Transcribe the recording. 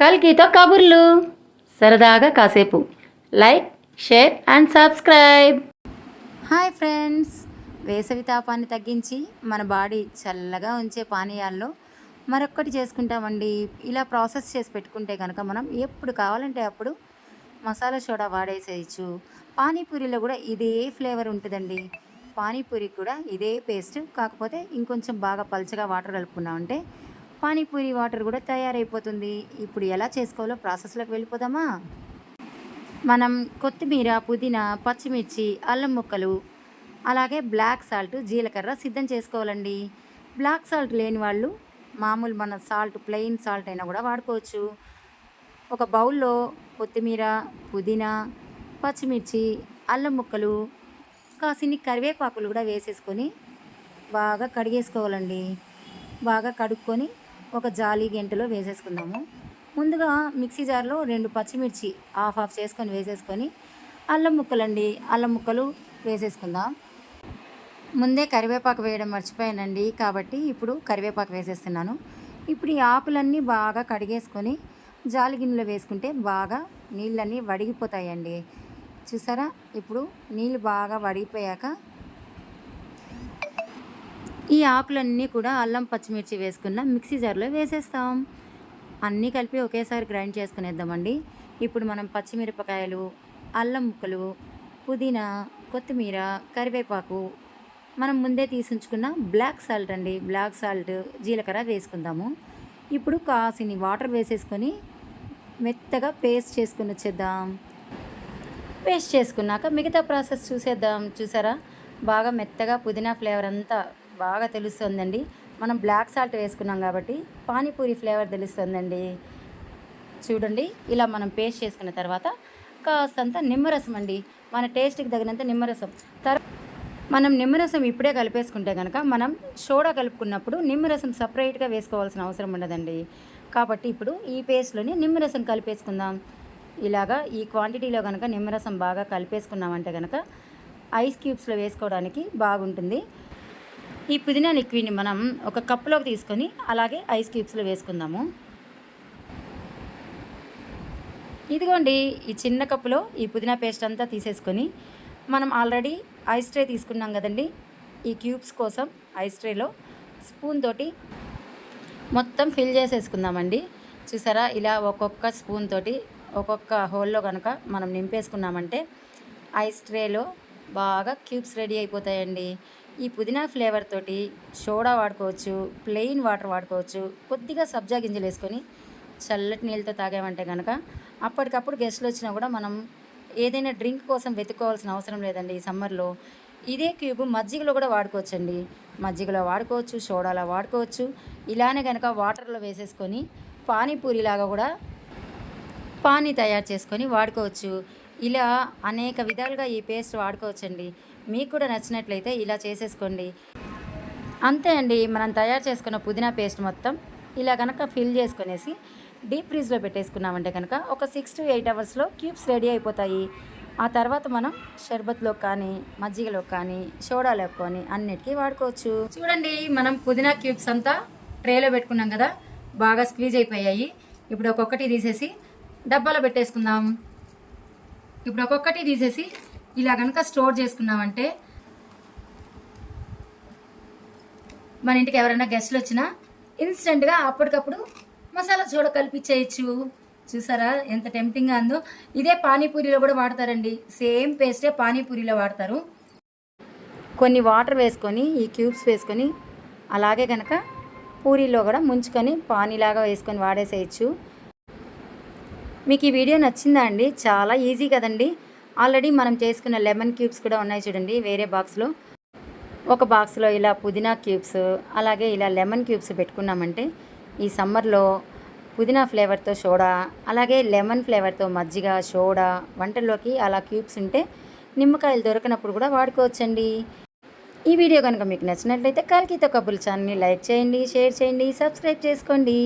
కల్కితో కబుర్లు. సరదాగా కాసేపు. Like share and subscribe. Hi friends. వేసవి తాపాన్ని తగ్గించి మన బాడీ చల్లగా ఉంచే పానీయాల్లో మరొక్కటి చేసుకుంటామండి. ఇలా ప్రాసెస్ చేసి పెట్టుకుంటే కనుక మనం ఎప్పుడు కావాలంటే అప్పుడు మసాలా సోడా వాడేసేయచ్చు. పానీపూరిలో కూడా ఇదే ఫ్లేవర్ ఉంటుందండి. పానీపూరికి కూడా ఇదే పేస్ట్. కాకపోతే ఇంకొంచెం బాగా పల్చగా వాటర్ కలుపుకున్నామంటే పానీపూరి వాటర్ కూడా తయారైపోతుంది. ఇప్పుడు ఎలా చేసుకోవాలో ప్రాసెస్లోకి వెళ్ళిపోదామా? మనం కొత్తిమీర పుదీనా పచ్చిమిర్చి అల్లం ముక్కలు అలాగే బ్లాక్ సాల్ట్ జీలకర్ర సిద్ధం చేసుకోవాలండి. బ్లాక్ సాల్ట్ లేని వాళ్ళు మామూలు మన సాల్ట్ ప్లెయిన్ సాల్ట్ అయినా కూడా వాడుకోవచ్చు. ఒక బౌల్లో కొత్తిమీర పుదీనా పచ్చిమిర్చి అల్లం ముక్కలు కాసిన్ని కరివేపాకులు కూడా వేసేసుకొని బాగా కడిగేసుకోవాలండి. బాగా కడుక్కొని ఒక జాలి గెంటలో వేసేసుకుందాము. ముందుగా మిక్సీ జార్లో రెండు పచ్చిమిర్చి హాఫ్ హాఫ్ చేసుకొని వేసేసుకొని అల్లం ముక్కలండి. అల్లం ముక్కలు వేసేసుకుందాం. ముందే కరివేపాకు వేయడం మర్చిపోయానండి. కాబట్టి ఇప్పుడు కరివేపాకు వేసేస్తున్నాను. ఇప్పుడు ఈ ఆకులన్నీ బాగా కడిగేసుకొని జాలి గిన్నెలో వేసుకుంటే బాగా నీళ్ళన్నీ వడిగిపోతాయండి. చూసారా? ఇప్పుడు నీళ్ళు బాగా వడిగిపోయాక ఈ ఆకులన్నీ కూడా అల్లం పచ్చిమిర్చి వేసుకున్న మిక్సీ జార్లో వేసేస్తాం. అన్నీ కలిపి ఒకేసారి గ్రైండ్ చేసుకునేద్దామండి. ఇప్పుడు మనం పచ్చిమిరపకాయలు అల్లం ముక్కలు పుదీనా కొత్తిమీర కరివేపాకు మనం ముందే తీసుంచుకున్న బ్లాక్ సాల్ట్ అండి. బ్లాక్ సాల్ట్ జీలకర్ర వేసుకుందాము. ఇప్పుడు కాసిని వాటర్ వేసేసుకొని మెత్తగా పేస్ట్ చేసుకుని వచ్చేద్దాం. పేస్ట్ చేసుకున్నాక మిగతా ప్రాసెస్ చూసేద్దాం. చూసారా? బాగా మెత్తగా పుదీనా ఫ్లేవర్ అంతా బాగా తెలుస్తుందండి. మనం బ్లాక్ సాల్ట్ వేసుకున్నాం కాబట్టి పానీపూరి ఫ్లేవర్ తెలుస్తుందండి. చూడండి ఇలా మనం పేస్ట్ చేసుకున్న తర్వాత కాస్తంత నిమ్మరసం అండి. మన టేస్ట్కి తగినంత నిమ్మరసం. తర్వాత మనం నిమ్మరసం ఇప్పుడే కలిపేసుకుంటే కనుక మనం సోడా కలుపుకున్నప్పుడు నిమ్మరసం సపరేట్గా వేసుకోవాల్సిన అవసరం ఉండదండి. కాబట్టి ఇప్పుడు ఈ పేస్ట్లోని నిమ్మరసం కలిపేసుకుందాం. ఇలాగా ఈ క్వాంటిటీలో కనుక నిమ్మరసం బాగా కలిపేసుకున్నామంటే కనుక ఐస్ క్యూబ్స్లో వేసుకోవడానికి బాగుంటుంది. ఈ పుదీనా లిక్విడ్ని మనం ఒక కప్పులోకి తీసుకొని అలాగే ఐస్ క్యూబ్స్లో వేసుకుందాము. ఇదిగోండి ఈ చిన్న కప్పులో ఈ పుదీనా పేస్ట్ అంతా తీసేసుకొని మనం ఆల్రెడీ ఐస్ ట్రే తీసుకున్నాం కదండి. ఈ క్యూబ్స్ కోసం ఐస్ ట్రేలో స్పూన్ తోటి మొత్తం ఫిల్ చేసేసుకుందామండి. చూసారా ఇలా ఒక్కొక్క స్పూన్ తోటి ఒక్కొక్క హోల్లో కనుక మనం నింపేసుకున్నామంటే ఐస్ ట్రేలో బాగా క్యూబ్స్ రెడీ అయిపోతాయండి. ఈ పుదీనా ఫ్లేవర్ తోటి సోడా వాడుకోవచ్చు ప్లెయిన్ వాటర్ వాడుకోవచ్చు కొద్దిగా సబ్జా గింజలు వేసుకొని చల్లటి నీళ్ళతో తాగామంటే కనుక అప్పటికప్పుడు గెస్ట్లు వచ్చినా కూడా మనం ఏదైనా డ్రింక్ కోసం వెతుక్కోవాల్సిన అవసరం లేదండి ఈ సమ్మర్లో. ఇదే క్యూబ్ మజ్జిగలో కూడా వాడుకోవచ్చండి. మజ్జిగలో వాడుకోవచ్చు సోడాలో వాడుకోవచ్చు. ఇలానే కనుక వాటర్లో వేసేసుకొని పానీపూరిలాగా కూడా పానీ తయారు చేసుకొని వాడుకోవచ్చు. ఇలా అనేక విధాలుగా ఈ పేస్ట్ వాడుకోవచ్చండి. మీకు కూడా నచ్చినట్లయితే ఇలా చేసేసుకోండి. అంతే అండి మనం తయారు చేసుకున్న పుదీనా పేస్ట్ మొత్తం ఇలా కనుక ఫిల్ చేసుకునేసి డీప్ ఫ్రీజ్లో పెట్టేసుకున్నామంటే కనుక ఒక సిక్స్ టు ఎయిట్ అవర్స్లో క్యూబ్స్ రెడీ అయిపోతాయి. ఆ తర్వాత మనం షర్బత్లో కానీ మజ్జిగలో కానీ సోడాలో కానీ అన్నిటికీ వాడుకోవచ్చు. చూడండి మనం పుదీనా క్యూబ్స్ అంతా ట్రేలో పెట్టుకున్నాం కదా బాగా స్క్వీజ్ అయిపోయాయి. ఇప్పుడు ఒక్కొక్కటి తీసేసి డబ్బాలో పెట్టేసుకుందాం. ఇప్పుడు ఒక్కొక్కటి తీసేసి ఇలా కనుక స్టోర్ చేసుకున్నామంటే మన ఇంటికి ఎవరైనా గెస్ట్లు వచ్చినా ఇన్స్టెంట్గా అప్పటికప్పుడు మసాలా చూడ కలిపించేయచ్చు చూసారా ఎంత టెంప్టింగ్గా ఉందో? ఇదే పానీపూరిలో కూడా వాడతారండి. సేమ్ పేస్టే పానీపూరిలో వాడతారు. కొన్ని వాటర్ వేసుకొని ఈ క్యూబ్స్ వేసుకొని అలాగే కనుక పూరీలో కూడా ముంచుకొని పానీలాగా వేసుకొని వాడేసేయచ్చు. మీకు ఈ వీడియో నచ్చిందా అండి? చాలా ఈజీ కదండి. ఆల్రెడీ మనం చేసుకున్న లెమన్ క్యూబ్స్ కూడా ఉన్నాయి చూడండి వేరే బాక్స్లో. ఒక బాక్స్లో ఇలా పుదీనా క్యూబ్స్ అలాగే ఇలా లెమన్ క్యూబ్స్ పెట్టుకున్నామంటే ఈ సమ్మర్లో పుదీనా ఫ్లేవర్తో సోడా అలాగే లెమన్ ఫ్లేవర్తో మజ్జిగ సోడా వంటల్లోకి అలా క్యూబ్స్ ఉంటే నిమ్మకాయలు దొరకనప్పుడు కూడా వాడుకోవచ్చండి. ఈ వీడియో కనుక మీకు నచ్చినట్లయితే కల్కితో కబుల్ ఛానల్ని లైక్ చేయండి షేర్ చేయండి సబ్స్క్రైబ్ చేసుకోండి.